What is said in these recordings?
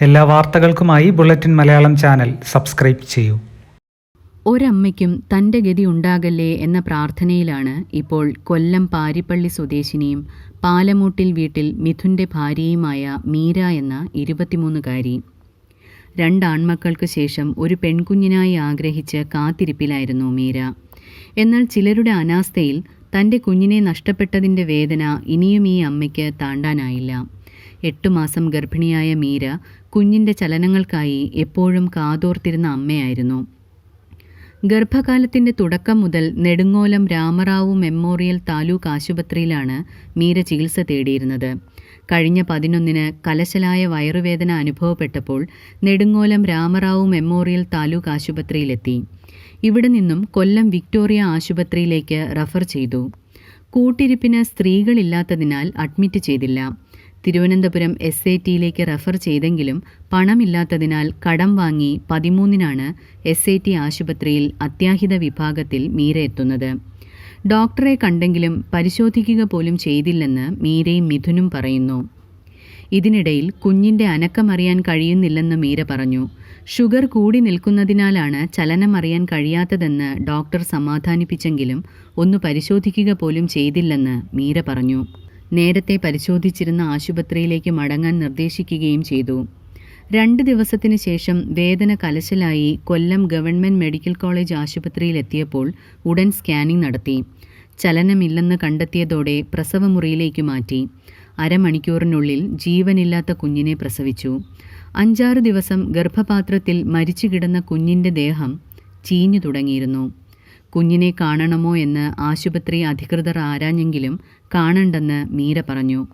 എല്ലാ വാർത്തകൾക്കുമായി bulletin Malayalam channel subscribe ചെയ്യൂ. ഒരമ്മയ്ക്കും തന്റെ ഗതി ഉണ്ടാകല്ലേ എന്ന പ്രാർത്ഥനയിലാണ് ഇപ്പോൾ കൊല്ലം പാരിപ്പള്ളി സ്വദേശിനിയും പാലമൂട്ടിൽ വീട്ടിൽ മിഥുന്റെ ഭാര്യയുമായ മീര എന്ന ഇരുപത്തിമൂന്നുകാരി. രണ്ടാൺമക്കൾക്ക് ശേഷം ഒരു പെൺകുഞ്ഞിനായി ആഗ്രഹിച്ച് കാത്തിരിപ്പിലായിരുന്നു മീര. എന്നാൽ ചിലരുടെ അനാസ്ഥയിൽ തന്റെ കുഞ്ഞിനെ നഷ്ടപ്പെട്ടതിന്റെ വേദന ഇനിയും ഈ അമ്മയ്ക്ക് താണ്ടാനായില്ല. എട്ടു മാസം ഗർഭിണിയായ മീര കുഞ്ഞിന്റെ ചലനങ്ങൾക്കായി എപ്പോഴും കാതോർത്തിരുന്ന അമ്മയായിരുന്നു. ഗർഭകാലത്തിന്റെ തുടക്കം മുതൽ നെടുങ്ങോലം രാമറാവു മെമ്മോറിയൽ താലൂക്ക് ആശുപത്രിയിലാണ് മീര ചികിത്സ തേടിയിരുന്നത്. കഴിഞ്ഞ പതിനൊന്നിന് കലശലായ വയറുവേദന അനുഭവപ്പെട്ടപ്പോൾ നെടുങ്ങോലം രാമറാവു മെമ്മോറിയൽ താലൂക്ക് ആശുപത്രിയിലെത്തി. ഇവിടെ നിന്നും കൊല്ലം വിക്ടോറിയ ആശുപത്രിയിലേക്ക് റഫർ ചെയ്തു. കൂട്ടിരിപ്പിന് സ്ത്രീകളില്ലാത്തതിനാൽ അഡ്മിറ്റ് ചെയ്തില്ല. തിരുവനന്തപുരം എസ് ഐ ടിയിലേക്ക് റെഫർ ചെയ്തെങ്കിലും പണമില്ലാത്തതിനാൽ കടം വാങ്ങി പതിമൂന്നിനാണ് എസ് ഐ ടി ആശുപത്രിയിൽ അത്യാഹിത വിഭാഗത്തിൽ മീര എത്തുന്നത്. ഡോക്ടറെ കണ്ടെങ്കിലും പരിശോധിക്കുക പോലും ചെയ്തില്ലെന്ന് മീരയും മിഥുനും പറയുന്നു. ഇതിനിടയിൽ കുഞ്ഞിന്റെ അനക്കമറിയാൻ കഴിയുന്നില്ലെന്ന് മീര പറഞ്ഞു. ഷുഗർ കൂടി നിൽക്കുന്നതിനാലാണ് ചലനം അറിയാൻ കഴിയാത്തതെന്ന് ഡോക്ടർ സമാധാനിപ്പിച്ചെങ്കിലും ഒന്ന് പരിശോധിക്കുക പോലും ചെയ്തില്ലെന്ന് മീര പറഞ്ഞു. നേരത്തെ പരിശോധിച്ചിരുന്ന ആശുപത്രിയിലേക്ക് മടങ്ങാൻ നിർദ്ദേശിക്കുകയും ചെയ്തു. രണ്ട് ദിവസത്തിന് ശേഷം വേദന കലശലായി കൊല്ലം ഗവൺമെന്റ് മെഡിക്കൽ കോളേജ് ആശുപത്രിയിലെത്തിയപ്പോൾ ഉടൻ സ്കാനിംഗ് നടത്തി. ചലനമില്ലെന്ന് കണ്ടെത്തിയതോടെ പ്രസവമുറിയിലേക്ക് മാറ്റി. അരമണിക്കൂറിനുള്ളിൽ ജീവനില്ലാത്ത കുഞ്ഞിനെ പ്രസവിച്ചു. അഞ്ചാറ് ദിവസം ഗർഭപാത്രത്തിൽ മരിച്ചു കിടന്ന കുഞ്ഞിന്റെ ദേഹം ചീഞ്ഞു തുടങ്ങിയിരുന്നു കുഞ്ഞിനെ കാണണമോ എന്ന് ആശുപത്രി അധികൃതർ ആരാഞ്ഞെങ്കിലും കാണണ്ടെന്ന് മീര പറഞ്ഞു.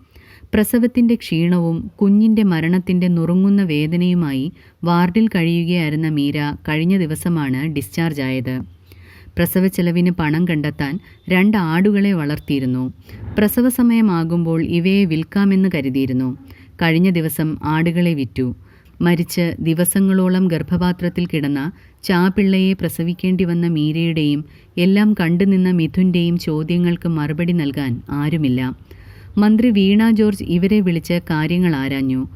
പ്രസവത്തിന്റെ ക്ഷീണവും കുഞ്ഞിന്റെ മരണത്തിന്റെ നുറുങ്ങുന്ന വേദനയുമായി വാർഡിൽ കഴിയുകയായിരുന്ന മീര കഴിഞ്ഞ ദിവസമാണ് ഡിസ്ചാർജ് ആയത്. പ്രസവ ചെലവിന് പണം കണ്ടെത്താൻ രണ്ട് ആടുകളെ വളർത്തിയിരുന്നു. പ്രസവ സമയമാകുമ്പോൾ ഇവയെ വിൽക്കാമെന്ന് കരുതിയിരുന്നു. കഴിഞ്ഞ ദിവസം ആടുകളെ വിറ്റു. മരിച്ച് ദിവസങ്ങളോളം ഗർഭപാത്രത്തിൽ കിടന്ന ചാപിള്ളയെ പ്രസവിക്കേണ്ടി വന്ന മീരയുടെയും എല്ലാം കണ്ടുനിന്ന മിഥുന്റെയും ചോദ്യങ്ങൾക്ക് മറുപടി നൽകാൻ ആരുമില്ല. മന്ത്രി വീണ ജോർജ് ഇവരെ വിളിച്ച് കാര്യങ്ങൾ ആരാഞ്ഞു.